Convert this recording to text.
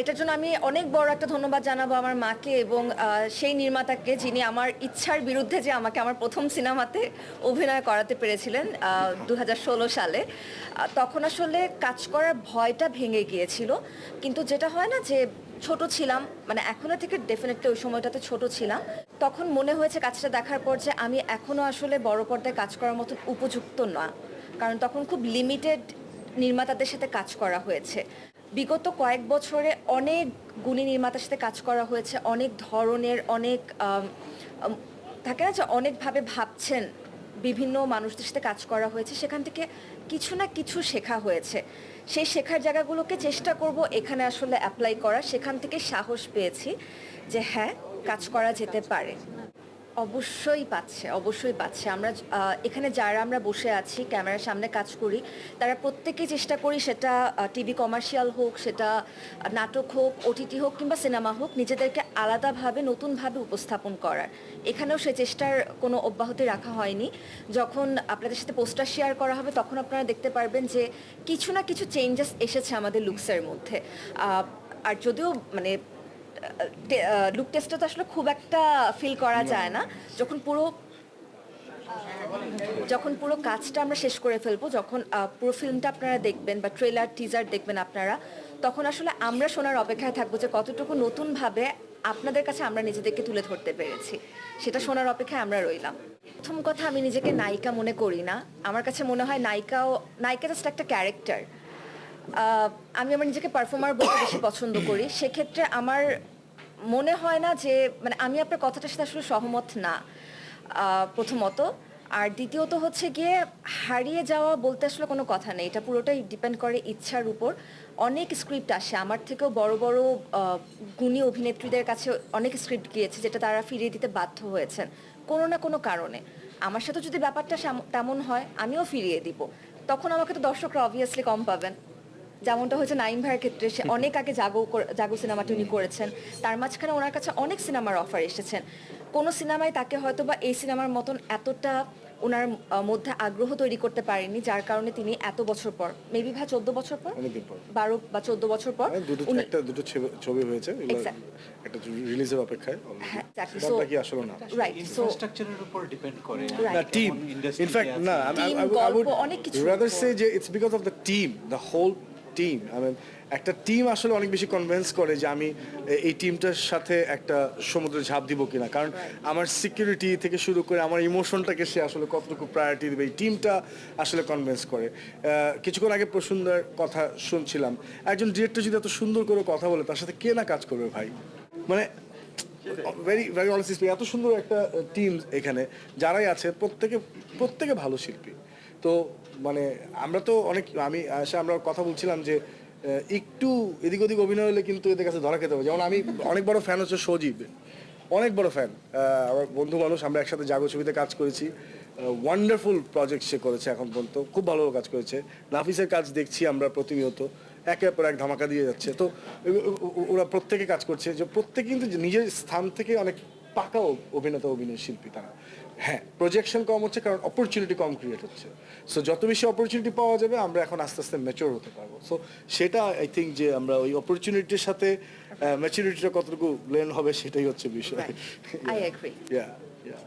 এটার জন্য আমি অনেক বড় একটা ধন্যবাদ জানাব আমার মাকে এবং সেই নির্মাতাকে যিনি আমার ইচ্ছার বিরুদ্ধে যে আমাকে আমার প্রথম সিনেমাতে অভিনয় করাতে পেরেছিলেন দু হাজার ষোলো সালে। তখন আসলে কাজ করার ভয়টা ভেঙে গিয়েছিল। কিন্তু যেটা হয় না যে ছোট ছিলাম মানে এখনও থেকে ডেফিনেটলি ওই সময়টাতে ছোট ছিলাম। তখন মনে হয়েছে কাজটা দেখার পর যে আমি এখনও আসলে বড় পর্দায় কাজ করার মতো উপযুক্ত না। কারণ তখন খুব লিমিটেড নির্মাতাদের সাথে কাজ করা হয়েছে। বিগত কয়েক বছরে অনেক গুণী নির্মাতার সাথে কাজ করা হয়েছে, অনেক ধরনের, অনেক থাকে না যে অনেকভাবে ভাবছেন বিভিন্ন মানুষদের সাথে কাজ করা হয়েছে, সেখান থেকে কিছু না কিছু শেখা হয়েছে। সেই শেখার জায়গাগুলোকে চেষ্টা করব এখানে আসলে অ্যাপ্লাই করা সেখান থেকে সাহস পেয়েছি যে হ্যাঁ কাজ করা যেতে পারে। অবশ্যই পাচ্ছে অবশ্যই পাচ্ছে। আমরা এখানে যারা আমরা বসে আছি, ক্যামেরার সামনে কাজ করি, তারা প্রত্যেকেই চেষ্টা করি সেটা টিভি কমার্শিয়াল হোক, সেটা নাটক হোক ওটিটি হোক কিংবা সিনেমা হোক, নিজেদেরকে আলাদাভাবে, নতুনভাবে উপস্থাপন করার। এখানেও সে চেষ্টার কোনো অব্যাহতি রাখা হয়নি। যখন আপনাদের সাথে পোস্টার শেয়ার করা হবে, তখন আপনারা দেখতে পারবেন যে কিছু না কিছু চেঞ্জেস এসেছে আমাদের লুকসের মধ্যে। আর যদিও মানে লুক টেস্টটা তো আসলে খুব একটা ফিল করা যায় না। যখন পুরো যখন পুরো কাজটা আমরা শেষ করে ফেলব, যখন পুরো ফিল্মটা আপনারা দেখবেন বা ট্রেলার টিজার দেখবেন আপনারা, তখন আসলে আমরা শোনার অপেক্ষায় থাকব যে কতটুকু নতুনভাবে আপনাদের কাছে আমরা নিজেদেরকে তুলে ধরতে পেরেছি। সেটা শোনার অপেক্ষায় আমরা রইলাম। প্রথম কথা, আমি নিজেকে নায়িকা মনে করি না। আমার কাছে মনে হয় নায়িকাও, নায়িকা জাস্ট একটা ক্যারেক্টার আমি আমার নিজেকে পারফর্মার বলতে বেশি পছন্দ করি। সেক্ষেত্রে আমার মনে হয় না যে মানে আমি আপনার কথাটার সাথে আসলে সহমত না প্রথমত। আর দ্বিতীয়ত হচ্ছে গিয়ে, হারিয়ে যাওয়া বলতে আসলে কোনো কথা নেই। এটা পুরোটাই ডিপেন্ড করে ইচ্ছার উপর। অনেক স্ক্রিপ্ট আসে। আমার থেকেও বড় বড় গুণী অভিনেত্রীদের কাছে অনেক স্ক্রিপ্ট গিয়েছে যেটা তারা ফিরিয়ে দিতে বাধ্য হয়েছেন, কোনো না কোনো কারণে। আমার সাথে যদি ব্যাপারটা তেমন হয়, আমিও ফিরিয়ে দিব। তখন আমাকে তো দর্শকরা অবভিয়াসলি কম পাবেন। যেমনটা হয়েছে নাইম ভাইয়ের ক্ষেত্রে সে অনেক আগে জাগো করে- জাগো সিনেমাটি উনি করেছেন। তার মাঝখানে ওনার কাছে অনেক সিনেমার অফার এসেছেন। কোনো সিনেমায় তাকে হয়তো বা এই সিনেমার মতন এতটা ওনার মধ্যে আগ্রহ তৈরি করতে পারেনি যার কারণে তিনি এত বছর পর মেবি ভাই চোদ্দ বছর পর? বারো বা চোদ্দ বছর পর মানে দুটো একটা দুটো ছবি- ছবি হয়েছে একটা রিলিজের অপেক্ষায় হ্যাঁ, রাইট সো উপর ডিপেন্ড করে না টিম ইনফ্যাক্ট না আই উড অনেক কিছুর রাদার সে যে it's because of the team the whole team I একটা টিম আসলে অনেক বেশি কনভিন্স করে যে আমি এই টিমটার সাথে একটা সমুদ্রে ঝাঁপ দিব কিনা। কারণ আমার সিকিউরিটি থেকে শুরু করে আমার ইমোশনটাকে সে আসলে কতটুকু প্রায়োরিটি দেবে এই টিমটা আসলে কনভিন্স করে। কিছুক্ষণ আগে প্রসুন্দর কথা শুনছিলাম। একজন ডিরেক্টর যদি এত সুন্দর করে কথা বলে তার সাথে কে না কাজ করবে ভাই? মানে ভেরি ভেরি অনেস্টলি এত সুন্দর একটা টিম এখানে যারাই আছে প্রত্যেকে প্রত্যেকে ভালো শিল্পী। তো মানে আমরা তো অনেক, আমি আসে আমরা কথা বলছিলাম যে একটু এদিক ওদিক অভিনয় হলে কিন্তু এদের কাছে ধরা খেতে হবে। যেমন আমি অনেক বড় ফ্যান হচ্ছে সজীব, অনেক বড় ফ্যান আমার বন্ধু মানুষ, আমরা একসাথে জাগো ছবিতে কাজ করেছি। ওয়ান্ডারফুল প্রজেক্ট সে করেছে এখন পর্যন্ত, খুব ভালো কাজ করেছে। নাফিসের কাজ দেখছি আমরা প্রতিনিয়ত, একের পর এক ধামাকা দিয়ে যাচ্ছে। তো ওরা প্রত্যেকে কাজ করছে। যে প্রত্যেকে কিন্তু নিজের স্থান থেকে অনেক পাকা অভিনেতা অভিনয় শিল্পী তারা। হ্যাঁ প্রজেকশন কম হচ্ছে কারণ অপরচুনিটি কম ক্রিয়েট হচ্ছে। সো যত বেশি অপরচুনিটি পাওয়া যাবে আমরা এখন আস্তে আস্তে ম্যাচিওর হতে পারব। সো সেটা আই থিঙ্ক যে আমরা ওই অপরচুনিটির সাথে ম্যাচিউরিটিটা কতটুকু ব্লেন্ড হবে সেটাই হচ্ছে বিষয়. Yeah, yeah.